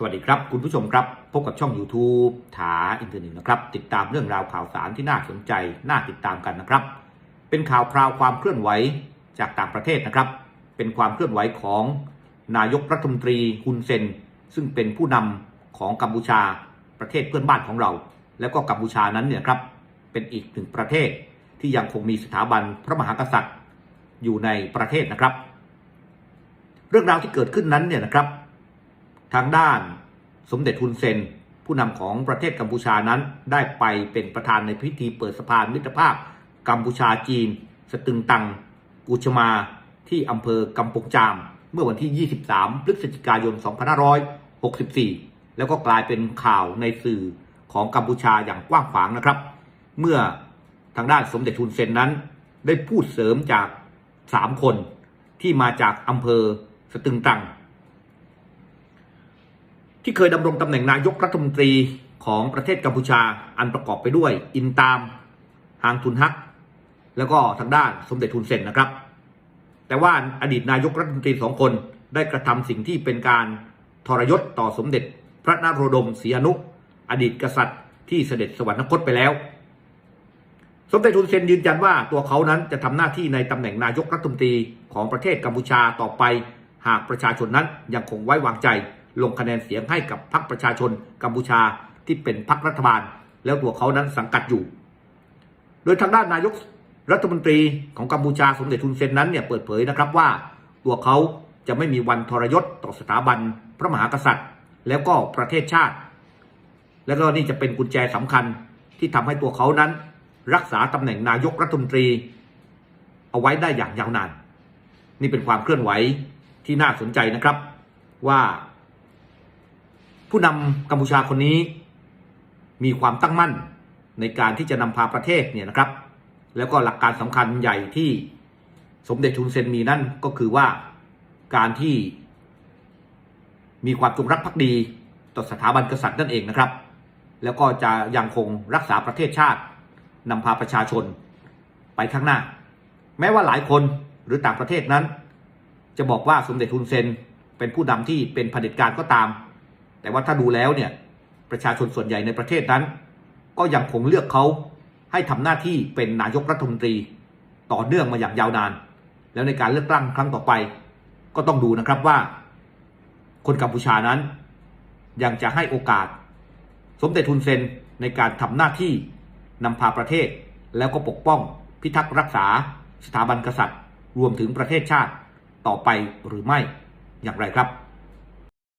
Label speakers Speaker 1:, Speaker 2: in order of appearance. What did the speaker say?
Speaker 1: สวัสดีครับ คุณผู้ชมครับ พบกับช่อง YouTube ถาอินเทอร์เน็ตนะครับ ติดตามเรื่องราวข่าวสารที่น่าสนใจ น่าติดตามกันนะครับ เป็นข่าวคราวความเคลื่อนไหวจากต่างประเทศนะครับ เป็นความเคลื่อนไหวของนายกรัฐมนตรีฮุนเซน ซึ่งเป็นผู้นำของกัมพูชาประเทศเพื่อนบ้านของเรา แล้วก็กัมพูชานั้นเนี่ยครับเป็นอีกหนึ่งประเทศที่ยังคงมีสถาบันพระมหากษัตริย์อยู่ในประเทศนะครับ เรื่องราวที่เกิดขึ้นนั้นเนี่ยนะครับ ทางด้านสมเด็จฮุนเซน ผู้นำของประเทศกัมพูชานั้น ได้ไปเป็นประธานในพิธีเปิดสะพานมิตรภาพกัมพูชาจีน สตึงตังกูชมาที่อำเภอกำปงจาม เมื่อวันที่ 23 พฤศจิกายน 2564 แล้วก็กลายเป็นข่าวในสื่อของกัมพูชาอย่างกว้างขวางนะครับ เมื่อทางด้านสมเด็จฮุนเซนนั้น ได้พูดเสริมจาก 3 คนที่มาจากอำเภอสตึงตัง ที่เคยดำรงตำแหน่งนายกรัฐมนตรีของประเทศกัมพูชาอันประกอบไปด้วย อินตามฮางทุนฮัก แล้วก็ทางด้านสมเด็จทุนเซนนะครับ แต่ว่าอดีตนายกรัฐมนตรีสองคนได้กระทำสิ่งที่เป็นการทรยศต่อสมเด็จ พระนโรดมศรีอนุ อดีตกษัตริย์ที่เสด็จสวรรคตไปแล้ว สมเด็จทุนเซนยืนยันว่าตัวเขานั้นจะทำหน้าที่ในตำแหน่งนายกรัฐมนตรีของประเทศกัมพูชาต่อไป หากประชาชนนั้นยังคงไว้วางใจ ลงคะแนนเสียงให้กับพรรคประชาชนกัมพูชาที่เป็นพรรครัฐบาล แล้วตัวเขานั้นสังกัดอยู่ โดยทางด้านนายกรัฐมนตรีของกัมพูชาสมเด็จทุนเซนนั้นเนี่ยเปิดเผยนะครับว่า ตัวเขาจะไม่มีวันทรยศต่อสถาบัน พระมหากษัตริย์ แล้วก็ประเทศชาติ แล้วก็นี่จะเป็นกุญแจสำคัญที่ทำให้ตัวเขานั้น รักษาตำแหน่งนายกรัฐมนตรี เอาไว้ได้อย่างยาวนาน นี่เป็นความเคลื่อนไหวที่น่าสนใจนะครับว่า ผู้นำกัมพูชาคนนี้ มีความตั้งมั่นในการที่จะนำพาประเทศเนี่ยนะครับ แล้วก็หลักการสำคัญใหญ่ที่สมเด็จทุนเซนมีนั่นก็คือว่าการที่มีความจงรักภักดีต่อสถาบันกษัตริย์นั่นเองนะครับ แล้วก็จะยังคงรักษาประเทศชาตินำพาประชาชนไปข้างหน้า แม้ว่าหลายคนหรือต่างประเทศนั้น จะบอกว่าสมเด็จทุนเซนเป็นผู้นำที่เป็นเผด็จการก็ตาม แต่ว่าถ้าดูแล้วเนี่ยประชาชนส่วนใหญ่ในประเทศนั้น ก็ยังคงเลือกเขาให้ทำหน้าที่เป็นนายกรัฐมนตรี ต่อเนื่องมาอย่างยาวนาน แล้วในการเลือกตั้งครั้งต่อไป ก็ต้องดูนะครับว่า คนกัมพูชานั้น ยังจะให้โอกาส สมเด็จทุนเซนในการทำหน้าที่นำพาประเทศ แล้วก็ปกป้องพิทักษ์รักษาสถาบันกษัตริย์ รวมถึงประเทศชาติต่อไปหรือไม่อย่างไรครับ